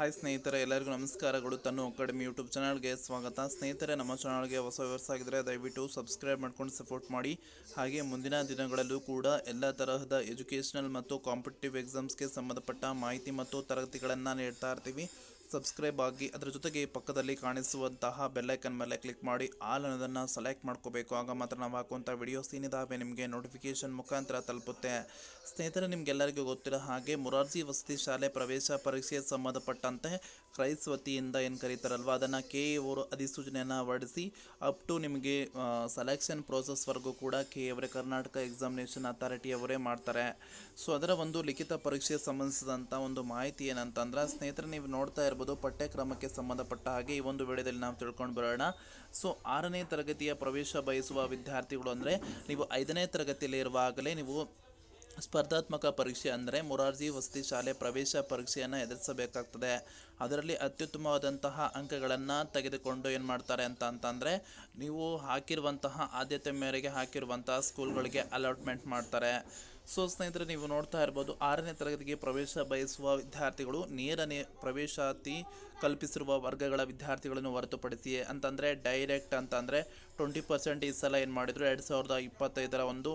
Hi ಸ್ನೇಹಿತರೆ, ಎಲ್ಲರಿಗೂ ನಮಸ್ಕಾರಗಳು. ತನ್ನು ಅಕಾಡೆಮಿ ಯೂಟ್ಯೂಬ್ ಚಾನಲ್ಗೆ ಸ್ವಾಗತ. ಸ್ನೇಹಿತರೆ, ನಮ್ಮ ಚಾನಲ್ಗೆ ಹೊಸ ವ್ಯವರ್ಸ್ ಆಗಿದ್ರೆ ದಯವಿಟ್ಟು ಸಬ್ಸ್ಕ್ರೈಬ್ ಮಾಡ್ಕೊಂಡು ಸಪೋರ್ಟ್ ಮಾಡಿ. ಹಾಗೆ ಮುಂದಿನ ದಿನಗಳಲ್ಲೂ ಕೂಡ ಎಲ್ಲ ತರಹದ ಎಜುಕೇಷನಲ್ ಮತ್ತು ಕಾಂಪಿಟೇಟಿವ್ ಎಕ್ಸಾಮ್ಸ್ಗೆ ಸಂಬಂಧಪಟ್ಟ ಮಾಹಿತಿ ಮತ್ತು ತರಗತಿಗಳನ್ನು ನೀಡ್ತಾ ಇರ್ತೀವಿ. ಸಬ್ಸ್ಕ್ರೈಬ್ ಆಗಿ ಅದರ ಜೊತೆಗೆ ಪಕ್ಕದಲ್ಲಿ ಕಾಣಿಸುವಂತಹ ಬೆಲ್ಲೈಕನ್ ಮೇಲೆ ಕ್ಲಿಕ್ ಮಾಡಿ ಆಲ್ ಅನ್ನೋದನ್ನು ಸೆಲೆಕ್ಟ್ ಮಾಡ್ಕೋಬೇಕು. ಆಗ ಮಾತ್ರ ನಾವು ಹಾಕುವಂಥ ವಿಡಿಯೋಸ್ ಏನಿದಾವೆ ನಿಮಗೆ ನೋಟಿಫಿಕೇಶನ್ ಮುಖಾಂತರ ತಲುಪುತ್ತೆ. ಸ್ನೇಹಿತರೆ, ನಿಮಗೆಲ್ಲರಿಗೂ ಗೊತ್ತಿರೋ ಹಾಗೆ ಮುರಾರ್ಜಿ ವಸತಿ ಶಾಲೆ ಪ್ರವೇಶ ಪರೀಕ್ಷೆಗೆ ಸಂಬಂಧಪಟ್ಟಂತೆ ಕ್ರೈಸ್ ವತಿಯಿಂದ ಏನು ಕರೀತಾರಲ್ವ, ಅದನ್ನು ಕೆ ಅವರು ಅಧಿಸೂಚನೆಯನ್ನು ಹೊರಡಿಸಿ ಅಪ್ ಟು ನಿಮಗೆ ಸೆಲೆಕ್ಷನ್ ಪ್ರೋಸೆಸ್ವರೆಗೂ ಕೂಡ ಕೆ ಅವರೇ ಕರ್ನಾಟಕ ಎಕ್ಸಾಮಿನೇಷನ್ ಅಥಾರಿಟಿ ಅವರೇ ಮಾಡ್ತಾರೆ. ಸೊ ಅದರ ಒಂದು ಲಿಖಿತ ಪರೀಕ್ಷೆಗೆ ಸಂಬಂಧಿಸಿದಂಥ ಒಂದು ಮಾಹಿತಿ ಏನಂತಂದ್ರೆ, ಸ್ನೇಹಿತರೆ, ನೀವು ನೋಡ್ತಾ ಇರ್ಬೋದು ಪಠ್ಯಕ್ರಮಕ್ಕೆ ಸಂಬಂಧಪಟ್ಟ ಹಾಗೆ ಈ ಒಂದು ವಿಡಿಯೋದಲ್ಲಿ ನಾವು ತಿಳ್ಕೊಂಡು ಬರೋಣ. ಸೊ, ಆರನೇ ತರಗತಿಯ ಪ್ರವೇಶ ಬಯಸುವ ವಿದ್ಯಾರ್ಥಿಗಳು ಅಂದರೆ ನೀವು ಐದನೇ ತರಗತಿಯಲ್ಲಿ ಇರುವಾಗಲೇ ನೀವು ಸ್ಪರ್ಧಾತ್ಮಕ ಪರೀಕ್ಷೆ ಅಂದರೆ ಮೊರಾರ್ಜಿ ವಸತಿ ಶಾಲೆ ಪ್ರವೇಶ ಪರೀಕ್ಷೆಯನ್ನು ಎದುರಿಸಬೇಕಾಗ್ತದೆ. ಅದರಲ್ಲಿ ಅತ್ಯುತ್ತಮವಾದಂತಹ ಅಂಕಗಳನ್ನು ತೆಗೆದುಕೊಂಡು ಏನು ಮಾಡ್ತಾರೆ ಅಂತ ಅಂತಂದರೆ ನೀವು ಹಾಕಿರುವಂತಹ ಆದ್ಯತೆ ಮೇರೆಗೆ ಹಾಕಿರುವಂತಹ ಸ್ಕೂಲ್ಗಳಿಗೆ ಅಲಾಟ್ಮೆಂಟ್ ಮಾಡ್ತಾರೆ. ಸೊ ಸ್ನೇಹಿತರೆ, ನೀವು ನೋಡ್ತಾ ಇರ್ಬೋದು, ಆರನೇ ತರಗತಿಗೆ ಪ್ರವೇಶ ಬಯಸುವ ವಿದ್ಯಾರ್ಥಿಗಳು ನೇರನೇ ಪ್ರವೇಶಾತಿ ಕಲ್ಪಿಸಿರುವ ವರ್ಗಗಳ ವಿದ್ಯಾರ್ಥಿಗಳನ್ನು ಹೊರತುಪಡಿಸಿ, ಅಂತಂದರೆ ಡೈರೆಕ್ಟ್ ಅಂತಂದರೆ ಟ್ವೆಂಟಿ ಪರ್ಸೆಂಟ್ ಈ ಸಲ ಏನು ಮಾಡಿದರು? ಎರಡು ಸಾವಿರದ ಇಪ್ಪತ್ತೈದರ ಒಂದು,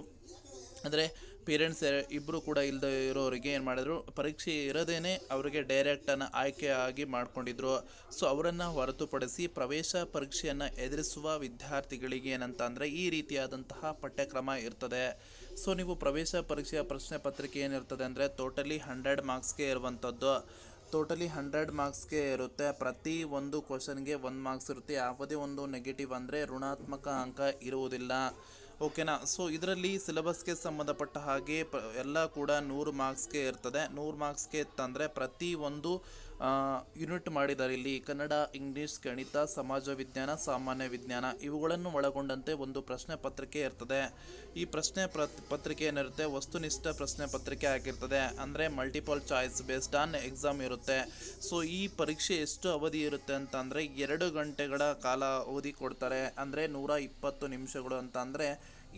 ಅಂದರೆ ಪೇರೆಂಟ್ಸ್ ಇಬ್ಬರು ಕೂಡ ಇಲ್ಲದೆ ಇರೋರಿಗೆ ಏನು ಮಾಡಿದ್ರು, ಪರೀಕ್ಷೆ ಇರದೇನೆ ಅವರಿಗೆ ಡೈರೆಕ್ಟನ್ನು ಆಗಿ ಮಾಡಿಕೊಂಡಿದ್ರು. ಸೊ ಅವರನ್ನು ಹೊರತುಪಡಿಸಿ ಪ್ರವೇಶ ಪರೀಕ್ಷೆಯನ್ನು ಎದುರಿಸುವ ವಿದ್ಯಾರ್ಥಿಗಳಿಗೆ ಏನಂತ ಈ ರೀತಿಯಾದಂತಹ ಪಠ್ಯಕ್ರಮ ಇರ್ತದೆ. ಸೊ ನೀವು ಪ್ರವೇಶ ಪರೀಕ್ಷೆಯ ಪ್ರಶ್ನೆ ಪತ್ರಿಕೆ ಏನಿರ್ತದೆ ಅಂದರೆ ಟೋಟಲಿ ಹಂಡ್ರೆಡ್ ಮಾರ್ಕ್ಸ್ಗೆ ಇರುವಂಥದ್ದು ಟೋಟಲಿ ಹಂಡ್ರೆಡ್ ಮಾರ್ಕ್ಸ್ಗೆ ಇರುತ್ತೆ. ಪ್ರತಿ ಒಂದು ಕ್ವಶನ್ಗೆ ಒಂದು ಮಾರ್ಕ್ಸ್ ಇರುತ್ತೆ. ಯಾವುದೇ ಒಂದು ನೆಗೆಟಿವ್ ಅಂದರೆ ಋಣಾತ್ಮಕ ಅಂಕ ಇರುವುದಿಲ್ಲ. ಓಕೆನಾ ಸೊ ಇದರಲ್ಲಿ ಸಿಲೆಬಸ್ಗೆ ಸಂಬಂಧಪಟ್ಟ ಹಾಗೆ ಎಲ್ಲ ಕೂಡ ನೂರು ಮಾರ್ಕ್ಸ್ಗೆ ಇರ್ತದೆ. ನೂರು ಮಾರ್ಕ್ಸ್ಗೆ ಇತ್ತಂದರೆ ಪ್ರತಿ ಒಂದು ಯೂನಿಟ್ ಮಾಡಿದ್ದಾರೆ. ಇಲ್ಲಿ ಕನ್ನಡ, ಇಂಗ್ಲೀಷ್, ಗಣಿತ, ಸಮಾಜ ವಿಜ್ಞಾನ, ಸಾಮಾನ್ಯ ವಿಜ್ಞಾನ ಇವುಗಳನ್ನು ಒಳಗೊಂಡಂತೆ ಒಂದು ಪ್ರಶ್ನೆ ಪತ್ರಿಕೆ ಇರ್ತದೆ. ಈ ಪ್ರಶ್ನೆ ಪ್ರ ಪತ್ರಿಕೆ ಏನಿರುತ್ತೆ? ವಸ್ತುನಿಷ್ಠ ಪ್ರಶ್ನೆ ಪತ್ರಿಕೆ ಆಗಿರ್ತದೆ. ಅಂದರೆ multiple choice based on exam ಇರುತ್ತೆ. ಸೊ ಈ ಪರೀಕ್ಷೆ ಎಷ್ಟು ಅವಧಿ ಇರುತ್ತೆ ಅಂತ ಅಂದರೆ ಎರಡು ಗಂಟೆಗಳ ಕಾಲ ಅವಧಿ ಕೊಡ್ತಾರೆ. ಅಂದರೆ ನೂರ ಇಪ್ಪತ್ತು ನಿಮಿಷಗಳು ಅಂತ ಅಂದರೆ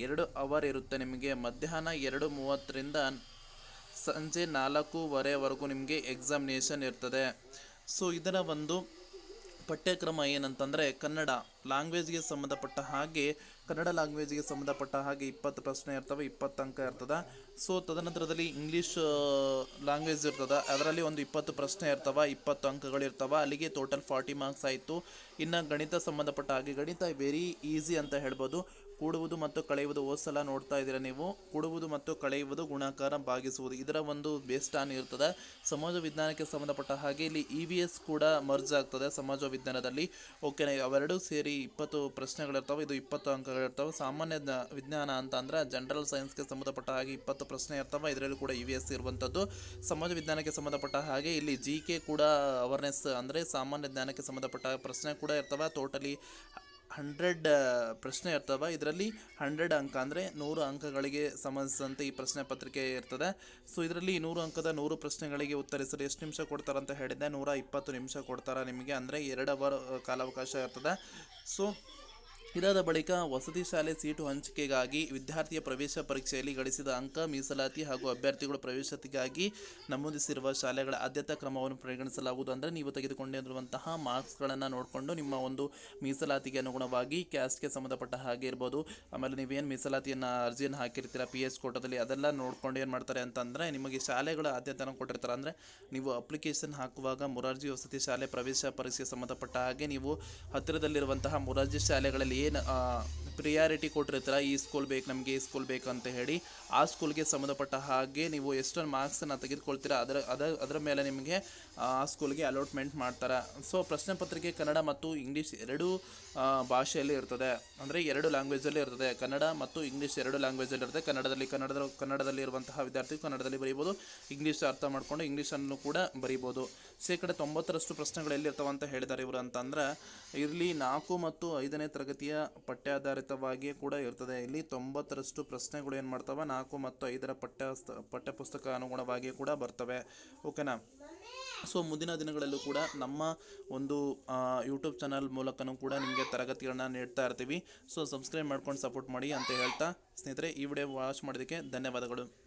ಎರಡು ಅವರ್ ಇರುತ್ತೆ ನಿಮಗೆ. ಮಧ್ಯಾಹ್ನ ಎರಡು ಮೂವತ್ತರಿಂದ ಸಂಜೆ ನಾಲ್ಕೂವರೆವರೆಗೂ ನಿಮಗೆ ಎಕ್ಸಾಮಿನೇಷನ್ ಇರ್ತದೆ. ಸೊ ಇದರ ಒಂದು ಪಠ್ಯಕ್ರಮ ಏನಂತಂದರೆ ಕನ್ನಡ ಲ್ಯಾಂಗ್ವೇಜ್ಗೆ ಸಂಬಂಧಪಟ್ಟ ಹಾಗೆ, ಕನ್ನಡ ಲ್ಯಾಂಗ್ವೇಜ್ಗೆ ಸಂಬಂಧಪಟ್ಟ ಹಾಗೆ ಇಪ್ಪತ್ತು ಪ್ರಶ್ನೆ ಇರ್ತವೆ, ಇಪ್ಪತ್ತು ಅಂಕ ಇರ್ತದೆ. ಸೊ ತದನಂತರದಲ್ಲಿ ಇಂಗ್ಲೀಷ್ ಲ್ಯಾಂಗ್ವೇಜ್ ಇರ್ತದೆ. ಅದರಲ್ಲಿ ಒಂದು ಇಪ್ಪತ್ತು ಪ್ರಶ್ನೆ ಇರ್ತವೆ, ಇಪ್ಪತ್ತು ಅಂಕಗಳು ಇರ್ತವೆ. ಅಲ್ಲಿಗೆ ಟೋಟಲ್ ಫಾರ್ಟಿ ಮಾರ್ಕ್ಸ್ ಆಯಿತು. ಇನ್ನು ಗಣಿತ ಸಂಬಂಧಪಟ್ಟ ಹಾಗೆ ಗಣಿತ ವೆರಿ ಈಸಿ ಅಂತ ಹೇಳ್ಬೋದು. ಕೂಡುವುದು ಮತ್ತು ಕಳೆಯುವುದು ಸಲ ನೋಡ್ತಾ ಇದ್ದೀರಾ ನೀವು? ಕೂಡುವುದು ಮತ್ತು ಕಳೆಯುವುದು ಗುಣಾಕಾರ ಭಾಗಿಸುವುದು. ಇದರ ಒಂದು ಬೇಸ್ಟ್ ಆನ್ ಇರ್ತದೆ ಸಮಾಜ ವಿಜ್ಞಾನಕ್ಕೆ ಸಂಬಂಧಪಟ್ಟ ಹಾಗೆ ಇಲ್ಲಿ ಇ ವಿ ಎಸ್ ಕೂಡ ಮರ್ಜ್ ಆಗ್ತದೆ ಸಮಾಜ ವಿಜ್ಞಾನದಲ್ಲಿ. ಓಕೆ ಅವೆರಡೂ ಸೇರಿ ಇಪ್ಪತ್ತು ಪ್ರಶ್ನೆಗಳಿರ್ತವೆ. ಇದು ಇಪ್ಪತ್ತು ಅಂಕಗಳಿರ್ತವೆ. ಸಾಮಾನ್ಯ ಜ್ಞಾ- ವಿಜ್ಞಾನ ಅಂತ ಅಂದ್ರೆ ಜನರಲ್ ಸೈನ್ಸ್ಗೆ ಸಂಬಂಧಪಟ್ಟ ಹಾಗೆ ಇಪ್ಪತ್ತು ಪ್ರಶ್ನೆ ಇರ್ತವೆ. ಇದರಲ್ಲಿ ಕೂಡ ಇ ವಿ ಎಸ್ ಇರುವಂಥದ್ದು. ಸಮಾಜ ವಿಜ್ಞಾನಕ್ಕೆ ಸಂಬಂಧಪಟ್ಟ ಹಾಗೆ ಇಲ್ಲಿ ಜಿ ಕೆ ಕೂಡ ಅವೇರ್ನೆಸ್ ಅಂದರೆ ಸಾಮಾನ್ಯ ಜ್ಞಾನಕ್ಕೆ ಸಂಬಂಧಪಟ್ಟ ಪ್ರಶ್ನೆ ಕೂಡ ಇರ್ತವೆ. ಟೋಟಲಿ ಹಂಡ್ರೆಡ್ ಪ್ರಶ್ನೆ ಇರ್ತವೆ. ಇದರಲ್ಲಿ ಹಂಡ್ರೆಡ್ ಅಂಕ ಅಂದರೆ ನೂರು ಅಂಕಗಳಿಗೆ ಸಂಬಂಧಿಸಿದಂತೆ ಈ ಪ್ರಶ್ನೆ ಪತ್ರಿಕೆ ಇರ್ತದೆ. ಸೊ ಇದರಲ್ಲಿ ನೂರು ಅಂಕದ ನೂರು ಪ್ರಶ್ನೆಗಳಿಗೆ ಉತ್ತರಿಸಲು ಎಷ್ಟು ನಿಮಿಷ ಕೊಡ್ತಾರೆ ಅಂತ ಹೇಳಿದ್ದೆ. ನೂರ ಇಪ್ಪತ್ತು ನಿಮಿಷ ಕೊಡ್ತಾರೆ ನಿಮಗೆ. ಅಂದರೆ ಎರಡು ಅವರ್ ಕಾಲಾವಕಾಶ ಇರ್ತದೆ. ಸೊ ಇದಾದ ಬಳಿಕ ವಸತಿ ಶಾಲೆ ಸೀಟು ಹಂಚಿಕೆಗಾಗಿ ವಿದ್ಯಾರ್ಥಿಯ ಪ್ರವೇಶ ಪರೀಕ್ಷೆಯಲ್ಲಿ ಗಳಿಸಿದ ಅಂಕ ಮೀಸಲಾತಿ ಹಾಗೂ ಅಭ್ಯರ್ಥಿಗಳು ಪ್ರವೇಶತಿಗಾಗಿ ನಮೂದಿಸಿರುವ ಶಾಲೆಗಳ ಆದ್ಯತಾ ಕ್ರಮವನ್ನು ಪರಿಗಣಿಸಲಾಗುವುದು ಅಂದರೆ ನೀವು ತೆಗೆದುಕೊಂಡಿರುವಂತಹ ಮಾರ್ಕ್ಸ್ಗಳನ್ನು ನೋಡಿಕೊಂಡು ನಿಮ್ಮ ಒಂದು ಮೀಸಲಾತಿಗೆ ಅನುಗುಣವಾಗಿ ಕ್ಯಾಸ್ಟ್ಗೆ ಸಂಬಂಧಪಟ್ಟ ಹಾಗೆ ಇರ್ಬೋದು. ಆಮೇಲೆ ನೀವೇನು ಮೀಸಲಾತಿಯನ್ನು ಅರ್ಜಿಯನ್ನು ಹಾಕಿರ್ತೀರ ಪಿ ಎಚ್ ಕೋಟದಲ್ಲಿ ಅದೆಲ್ಲ ನೋಡ್ಕೊಂಡು ಏನು ಮಾಡ್ತಾರೆ ಅಂತಂದರೆ ನಿಮಗೆ ಶಾಲೆಗಳ ಆದ್ಯತೆಯನ್ನು ಕೊಟ್ಟಿರ್ತಾರೆ ಅಂದರೆ ನೀವು ಅಪ್ಲಿಕೇಶನ್ ಹಾಕುವಾಗ ಮೊರಾರ್ಜಿ ವಸತಿ ಶಾಲೆ ಪ್ರವೇಶ ಪರೀಕ್ಷೆಗೆ ಸಂಬಂಧಪಟ್ಟ ಹಾಗೆ ನೀವು ಹತ್ತಿರದಲ್ಲಿರುವಂತಹ ಮೊರಾರ್ಜಿ ಶಾಲೆಗಳಲ್ಲಿ ಏನು ಪ್ರಿಯಾರಿಟಿ ಕೊಟ್ಟಿರ್ತೀರ ಈ ಸ್ಕೂಲ್ ಬೇಕು, ನಮಗೆ ಈ ಸ್ಕೂಲ್ ಬೇಕು ಅಂತ ಹೇಳಿ ಆ ಸ್ಕೂಲ್ಗೆ ಸಂಬಂಧಪಟ್ಟ ಹಾಗೆ ನೀವು ಎಷ್ಟೊಂದು ಮಾರ್ಕ್ಸನ್ನು ತೆಗೆದುಕೊಳ್ತೀರ, ಅದರ ಅದರ ಅದರ ಮೇಲೆ ನಿಮಗೆ, ಆ ಸ್ಕೂಲ್ಗೆ ಅಲಾಟ್ಮೆಂಟ್ ಮಾಡ್ತಾರೆ. ಸೊ ಪ್ರಶ್ನೆ ಪತ್ರಿಕೆ ಕನ್ನಡ ಮತ್ತು ಇಂಗ್ಲೀಷ್ ಎರಡೂ ಭಾಷೆಯಲ್ಲಿ ಇರ್ತದೆ. ಅಂದರೆ ಎರಡು ಲ್ಯಾಂಗ್ವೇಜಲ್ಲಿ ಇರ್ತದೆ. ಕನ್ನಡ ಮತ್ತು ಇಂಗ್ಲೀಷ್ ಎರಡು ಲ್ಯಾಂಗ್ವೇಜಲ್ಲಿ ಇರ್ತದೆ. ಕನ್ನಡದಲ್ಲಿ ಕನ್ನಡದ, ಕನ್ನಡದಲ್ಲಿ ಇರುವಂತಹ ವಿದ್ಯಾರ್ಥಿ ಕನ್ನಡದಲ್ಲಿ ಬರೀಬೋದು. ಇಂಗ್ಲೀಷ್ ಅರ್ಥ ಮಾಡಿಕೊಂಡು ಇಂಗ್ಲೀಷನ್ನು ಕೂಡ ಬರೀಬೋದು. ಶೇಕಡ ತೊಂಬತ್ತರಷ್ಟು ಪ್ರಶ್ನೆಗಳು ಎಲ್ಲಿರ್ತಾವಂತ ಅಂತ ಹೇಳಿದ್ದಾರೆ ಇವರು ಅಂತಂದ್ರೆ ಇಲ್ಲಿ ನಾಲ್ಕು ಮತ್ತು ಐದನೇ ತರಗತಿಯ ಪಠ್ಯಾಧಾರಿತವಾಗಿ ಕೂಡ ಇರ್ತದೆ. ಇಲ್ಲಿ ತೊಂಬತ್ತರಷ್ಟು ಪ್ರಶ್ನೆಗಳು ಏನು ಮಾಡ್ತವೆ? ನಾಲ್ಕು ಮತ್ತು ಐದರ ಪಠ್ಯ ಪಠ್ಯಪುಸ್ತಕ ಅನುಗುಣವಾಗಿ ಕೂಡ ಬರ್ತವೆ. ಓಕೆನಾ? ಸೊ, ಮುಂದಿನ ದಿನಗಳಲ್ಲೂ ಕೂಡ ನಮ್ಮ ಒಂದು ಯೂಟ್ಯೂಬ್ ಚಾನಲ್ ಮೂಲಕನೂ ಕೂಡ ನಿಮಗೆ ತರಗತಿಗಳನ್ನ ನೀಡ್ತಾ ಇರ್ತೀವಿ. ಸೊ ಸಬ್ಸ್ಕ್ರೈಬ್ ಮಾಡ್ಕೊಂಡು ಸಪೋರ್ಟ್ ಮಾಡಿ ಅಂತ ಹೇಳ್ತಾ ಸ್ನೇಹಿತರೆ, ಈ ವಿಡಿಯೋ ವಾಚ್ ಮಾಡೋದಕ್ಕೆ ಧನ್ಯವಾದಗಳು.